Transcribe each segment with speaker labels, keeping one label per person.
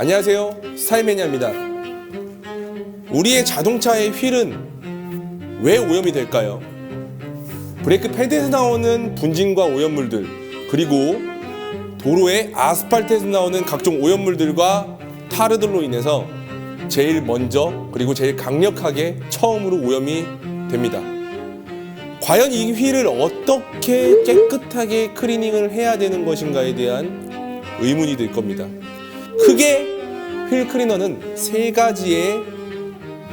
Speaker 1: 안녕하세요. 스타일매니아입니다. 우리의 자동차의 휠은 왜 오염이 될까요? 브레이크 패드에서 나오는 분진과 오염물들, 그리고 도로의 아스팔트에서 나오는 각종 오염물들과 타르들로 인해서 제일 먼저 그리고 제일 강력하게 처음으로 오염이 됩니다. 과연 이 휠을 어떻게 깨끗하게 클리닝을 해야 되는 것인가에 대한 의문이 들 겁니다. 크게 휠 클리너는 세 가지의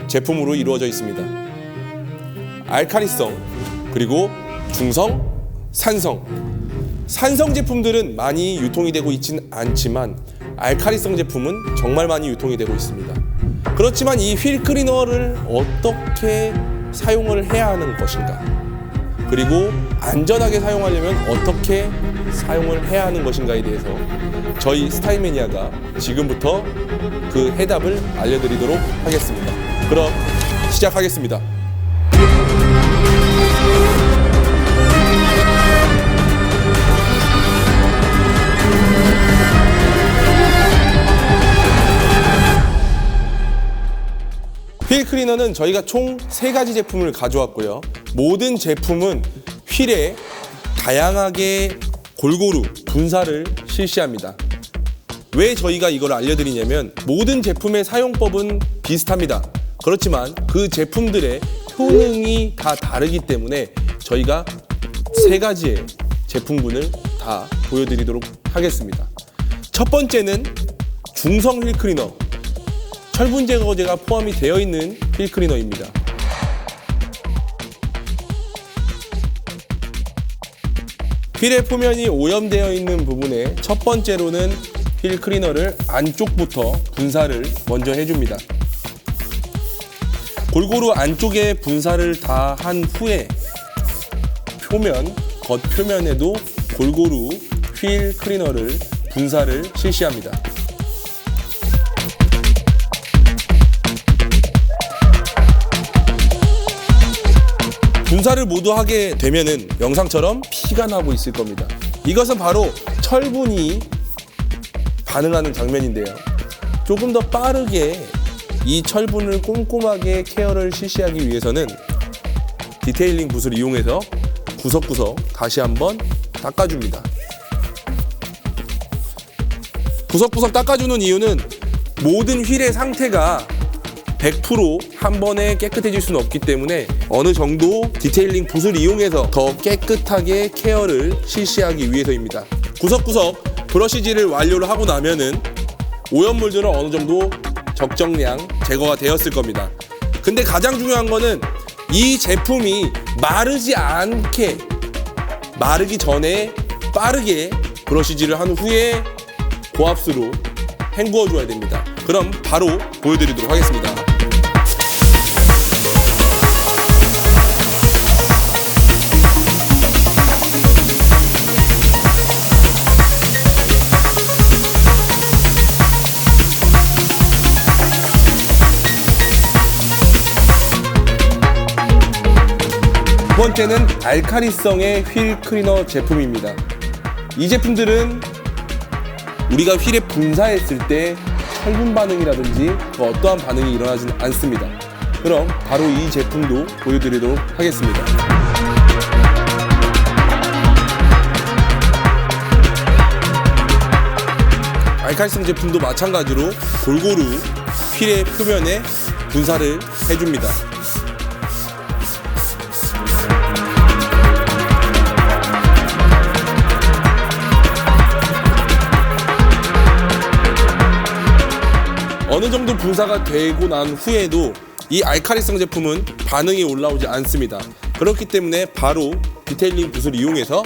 Speaker 1: 제품으로 이루어져 있습니다. 알카리성, 그리고 중성, 산성. 산성 제품들은 많이 유통이 되고 있진 않지만 알카리성 제품은 정말 많이 유통이 되고 있습니다. 그렇지만 이 휠 클리너를 어떻게 사용을 해야 하는 것인가? 그리고 안전하게 사용하려면 어떻게 사용을 해야 하는 것인가에 대해서 저희 스타일매니아가 지금부터 그 해답을 알려드리도록 하겠습니다. 그럼 시작하겠습니다. 휠 클리너는 저희가 총 세 가지 제품을 가져왔고요. 모든 제품은 휠에 다양하게 골고루 분사를 실시합니다. 왜 저희가 이걸 알려드리냐면 모든 제품의 사용법은 비슷합니다. 그렇지만 그 제품들의 효능이 다 다르기 때문에 저희가 세 가지의 제품군을 다 보여드리도록 하겠습니다. 첫 번째는 중성 휠 클리너. 철분 제거제가 포함이 되어 있는 휠 클리너입니다. 휠의 표면이 오염되어 있는 부분에 첫 번째로는 휠 클리너를 안쪽부터 분사를 먼저 해줍니다. 골고루 안쪽에 분사를 다 한 후에 표면, 겉표면에도 골고루 휠 클리너를 분사를 실시합니다. 분사를 모두 하게 되면은 영상처럼 피가 나고 있을 겁니다. 이것은 바로 철분이 반응하는 장면인데요. 조금 더 빠르게 이 철분을 꼼꼼하게 케어를 실시하기 위해서는 디테일링 붓을 이용해서 구석구석 다시 한번 닦아줍니다. 구석구석 닦아주는 이유는 모든 휠의 상태가 100%한 번에 깨끗해질 수는 없기 때문에 어느 정도 디테일링 붓을 이용해서 더 깨끗하게 케어를 실시하기 위해서입니다. 구석구석 브러쉬질을 완료를 하고 나면은 오염물들은 어느 정도 적정량 제거가 되었을 겁니다. 근데 가장 중요한 거는 이 제품이 마르지 않게 마르기 전에 빠르게 브러쉬질을 한 후에 고압수로 헹구어 줘야 됩니다. 그럼 바로 보여드리도록 하겠습니다. 두 번째는 알카리성의 휠 클리너 제품입니다. 이 제품들은 우리가 휠에 분사했을 때 철분 반응이라든지 그 어떠한 반응이 일어나지는 않습니다. 그럼 바로 이 제품도 보여드리도록 하겠습니다. 알칼리성 제품도 마찬가지로 골고루 휠의 표면에 분사를 해줍니다. 어느 정도 분사가 되고 난 후에도 이 알카리성 제품은 반응이 올라오지 않습니다. 그렇기 때문에 바로 디테일링 붓을 이용해서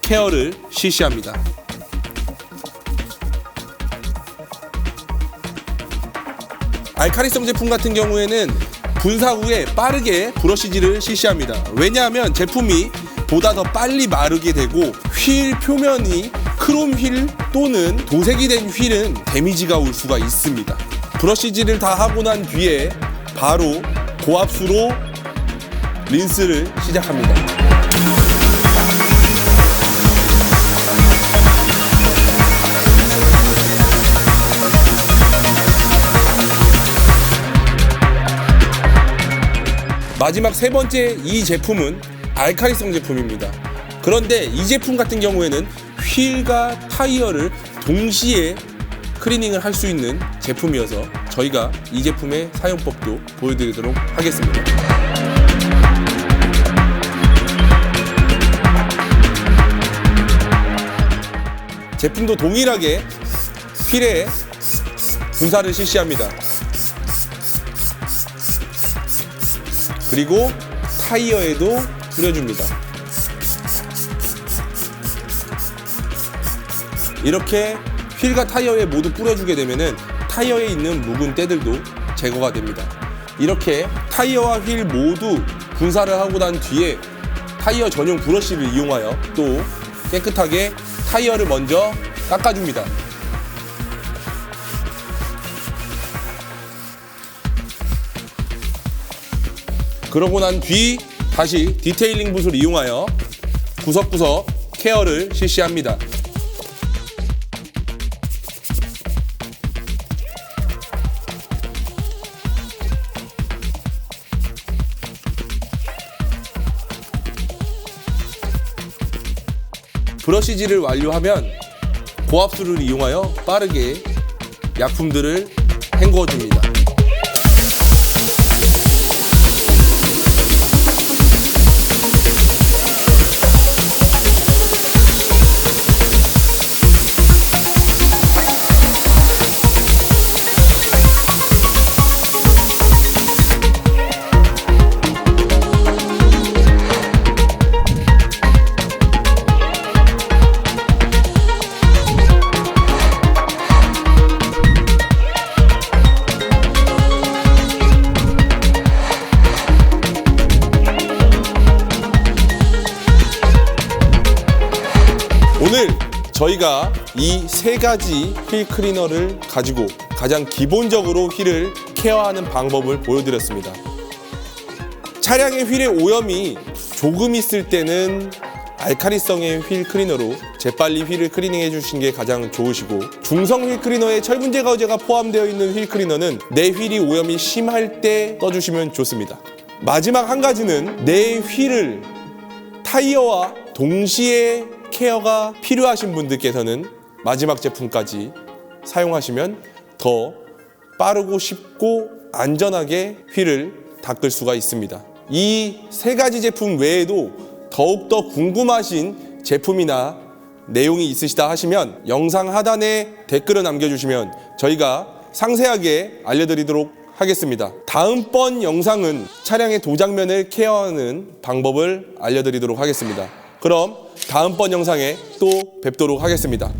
Speaker 1: 케어를 실시합니다. 알카리성 제품 같은 경우에는 분사 후에 빠르게 브러쉬질을 실시합니다. 왜냐하면 제품이 보다 더 빨리 마르게 되고 휠 표면이 크롬 휠 또는 도색이 된 휠은 데미지가 올 수가 있습니다. 브러시질을 다 하고 난 뒤에 바로 고압수로 린스를 시작합니다. 마지막 세 번째 이 제품은 알카리성 제품입니다. 그런데 이 제품 같은 경우에는 휠과 타이어를 동시에 클리닝을 할 수 있는 제품이어서 저희가 이 제품의 사용법도 보여드리도록 하겠습니다. 제품도 동일하게 휠에 분사를 실시합니다. 그리고 타이어에도 뿌려줍니다. 이렇게 휠과 타이어에 모두 뿌려주게 되면은 타이어에 있는 묵은 때들도 제거가 됩니다. 이렇게 타이어와 휠 모두 분사를 하고 난 뒤에 타이어 전용 브러쉬를 이용하여 또 깨끗하게 타이어를 먼저 닦아줍니다. 그러고 난 뒤 다시 디테일링 붓을 이용하여 구석구석 케어를 실시합니다. 브러쉬질을 완료하면 고압수를 이용하여 빠르게 약품들을 헹궈 줍니다. 저희가 이 세 가지 휠 클리너를 가지고 가장 기본적으로 휠을 케어하는 방법을 보여드렸습니다. 차량의 휠의 오염이 조금 있을 때는 알카리성의 휠 클리너로 재빨리 휠을 클리닝해 주신 게 가장 좋으시고 중성 휠 클리너에 철분제 가제가 포함되어 있는 휠 클리너는 내 휠이 오염이 심할 때 써주시면 좋습니다. 마지막 한 가지는 내 휠을 타이어와 동시에 케어가 필요하신 분들께서는 마지막 제품까지 사용하시면 더 빠르고 쉽고 안전하게 휠을 닦을 수가 있습니다. 이 세 가지 제품 외에도 더욱더 궁금하신 제품이나 내용이 있으시다 하시면 영상 하단에 댓글을 남겨주시면 저희가 상세하게 알려드리도록 하겠습니다. 다음번 영상은 차량의 도장면을 케어하는 방법을 알려드리도록 하겠습니다. 그럼 다음번 영상에 또 뵙도록 하겠습니다.